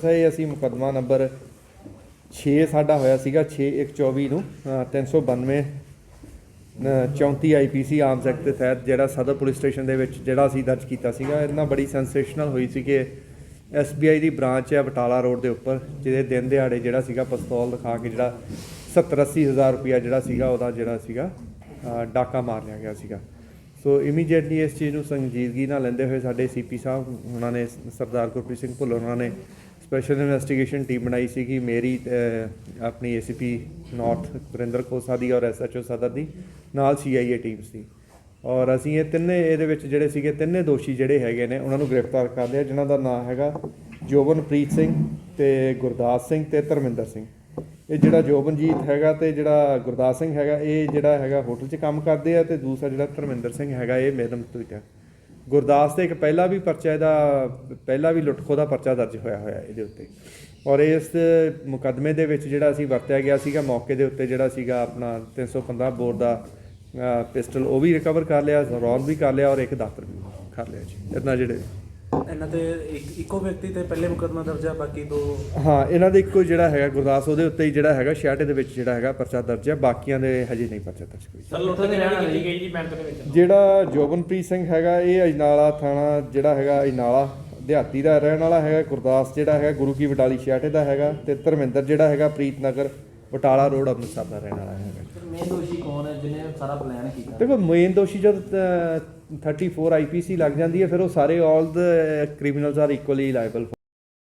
ਸਹੀ ਅਸੀਂ ਮੁਕੱਦਮਾ ਨੰਬਰ 6 ਸਾਡਾ ਹੋਇਆ ਸੀਗਾ 6124 ਨੂੰ ਅ, 392 ਅ, 34 ਆਈਪੀਸੀ ਆਰਮਸ ਐਕਟ ਦੇ ਤਹਿਤ ਜਿਹੜਾ ਸਦਰ ਪੁਲਿਸ ਸਟੇਸ਼ਨ ਦੇ ਵਿੱਚ ਜਿਹੜਾ ਅਸੀਂ ਦਰਜ ਕੀਤਾ ਸੀਗਾ ਇਹਨਾਂ ਬੜੀ ਸੈਂਸੇਸ਼ਨਲ ਹੋਈ ਸੀ ਕਿ ਐਸਬੀਆਈ ਦੀ ਬ੍ਰਾਂਚ ਹੈ ਬਟਾਲਾ ਰੋਡ ਦੇ ਉੱਪਰ ਜਿਹਦੇ ਦਿਨ ਦਿਹਾੜੇ ਜਿਹੜਾ ਸੀਗਾ ਪਿਸਤੌਲ ਦਿਖਾ ਕੇ ਜਿਹੜਾ 70 80 ਹਜ਼ਾਰ ਰੁਪਇਆ ਜਿਹੜਾ ਸੀਗਾ ਉਹਦਾ ਜਿਹੜਾ ਸੀਗਾ ਡਾਕਾ ਮਾਰ ਲਿਆ ਗਿਆ ਸੀਗਾ। ਸੋ ਇਮੀਡੀਏਟਲੀ ਇਸ ਚੀਜ਼ ਨੂੰ ਸੰਜੀਦਗੀ ਨਾਲ ਲੈਂਦੇ ਹੋਏ ਸਾਡੇ ਸੀਪੀ ਸਾਹਿਬ ਉਹਨਾਂ ਨੇ ਸਰਦਾਰ ਗੁਰਪ੍ਰੀਤ ਸਿੰਘ ਭੁੱਲਰ ਉਹਨਾਂ ਨੇ ਸਪੈਸ਼ਲ ਇਨਵੈਸਟੀਗੇਸ਼ਨ ਟੀਮ ਬਣਾਈ ਸੀਗੀ ਕਿ ਮੇਰੀ ਅਹ, ਆਪਣੀ ਏਸੀਪੀ ਨਾਰਥ ਵਰਿੰਦਰ ਖੋਸਾ ਦੀ ਔਰ ਐਸਐਚਓ ਸਦਰ ਦੀ ਨਾਲ ਸੀਆਈਏ ਟੀਮ ਸੀ ਔਰ ਅਸੀਂ ਇਹ ਤਿੰਨੇ ਇਹਦੇ ਵਿੱਚ ਜਿਹੜੇ ਸੀਗੇ ਤਿੰਨੇ ਦੋਸ਼ੀ ਜਿਹੜੇ ਹੈਗੇ ਨੇ ਉਹਨਾਂ ਨੂੰ ਗ੍ਰਿਫਤਾਰ ਕਰ ਲਿਆ ਜਿਨ੍ਹਾਂ ਦਾ ਨਾਮ ਹੈਗਾ ਜੋਬਨਪ੍ਰੀਤ ਸਿੰਘ ਤੇ ਗੁਰਦਾਸ ਸਿੰਘ ਤੇ ਧਰਮਿੰਦਰ ਸਿੰਘ। ਇਹ ਜਿਹੜਾ ਜੋਬਨਜੀਤ ਹੈਗਾ ਤੇ ਜਿਹੜਾ ਗੁਰਦਾਸ ਸਿੰਘ ਹੈਗਾ, ਇਹ ਜਿਹੜਾ ਹੈਗਾ ਹੋਟਲ 'ਚ ਕੰਮ ਕਰਦੇ ਆ ਤੇ ਦੂਸਰਾ ਜਿਹੜਾ ਧਰਮਿੰਦਰ ਸਿੰਘ ਹੈਗਾ, ਇਹ ਮੈਡਮ ਤੋਂ ਗੁਰਦਾਸ ਤੇ ਇੱਕ ਪਹਿਲਾ ਵੀ ਪਰਚਾ ਇਹਦਾ, ਪਹਿਲਾ ਵੀ ਲੁੱਟਖੋ ਦਾ ਪਰਚਾ ਦਰਜ ਹੋਇਆ ਹੋਇਆ ਇਹਦੇ ਉੱਤੇ। ਔਰ ਇਸ ਮੁਕੱਦਮੇ ਦੇ ਵਿੱਚ ਜਿਹੜਾ ਅਸੀਂ ਵਰਤਿਆ ਗਿਆ ਸੀਗਾ, ਮੌਕੇ ਦੇ ਉੱਤੇ ਜਿਹੜਾ ਸੀਗਾ ਆਪਣਾ 315 ਬੋਰ ਦਾ ਪਿਸਟਲ ਉਹ ਵੀ ਰਿਕਵਰ ਕਰ ਲਿਆ, ਰੌਲ ਵੀ ਕਰ ਲਿਆ ਔਰ ਇੱਕ ਦਾਤਰ ਵੀ ਕਰ ਲਿਆ ਜੀ। ਇਹਨਾਂ ਜਿਹੜੇ ਇਹਨਾਂ ਤੇ ਇੱਕ ਇੱਕੋ ਵਿਅਕਤੀ ਤੇ ਪਹਿਲੇ ਮੁਕੱਦਮਾ ਦਰਜ ਹੈ ਬਾਕੀ ਦੋ ਹਾਂ ਇਹਨਾਂ ਦੇ ਇੱਕੋ ਜਿਹੜਾ ਹੈਗਾ ਗੁਰਦਾਸ ਉਹਦੇ ਉੱਤੇ ਹੀ ਜਿਹੜਾ ਹੈਗਾ ਛਿਆਟੇ ਦੇ ਵਿੱਚ ਜਿਹੜਾ ਹੈਗਾ ਪਰਚਾ ਦਰਜ ਹੈ ਬਾਕੀਆਂ ਦੇ ਹਜੇ ਨਹੀਂ ਪਰਚਾ ਦਰਜ ਕੋਈ। ਸਰ ਲੁੱਟ ਕੇ ਰਹਿਣ ਕੀਤੀ ਗਈ ਜੀ ਬੈਂਕ ਦੇ ਵਿੱਚ ਜਿਹੜਾ ਜੋਬਨਪ੍ਰੀਤ ਸਿੰਘ ਹੈਗਾ ਇਹ ਅਜਨਾਲਾ ਥਾਣਾ ਜਿਹੜਾ ਹੈਗਾ ਅਜਨਾਲਾ ਦਿਹਾਤੀ ਦਾ ਰਹਿਣ ਵਾਲਾ ਹੈਗਾ ਗੁਰਦਾਸ ਜਿਹੜਾ ਹੈਗਾ ਗੁਰੂ ਕੀ ਬਟਾਲੀ ਛਿਆਟੇ ਦਾ ਹੈਗਾ ਤੇ ਧਰਮਿੰਦਰ ਜਿਹੜਾ ਹੈਗਾ ਪ੍ਰੀਤਨਗਰ ਬਟਾਲਾ ਰੋਡ ਅੰਮ੍ਰਿਤਸਰ ਦਾ ਰਹਿਣ ਵਾਲਾ ਹੈਗਾ। ਮੇਨ ਦੋਸ਼ੀ ਕੌਣ ਹੈ? ਜਿਹਨੇ ਸਾਰਾ ਪਲਾਨ ਕੀਤਾ। ਦੇਖੋ ਮੇਨ ਦੋਸ਼ੀ ਜਦ ਅਹ, 34 ਆਈਪੀਸੀ ਲੱਗ ਜਾਂਦੀ ਹੈ ਫਿਰ ਉਹ ਸਾਰੇ all the criminals are equally liable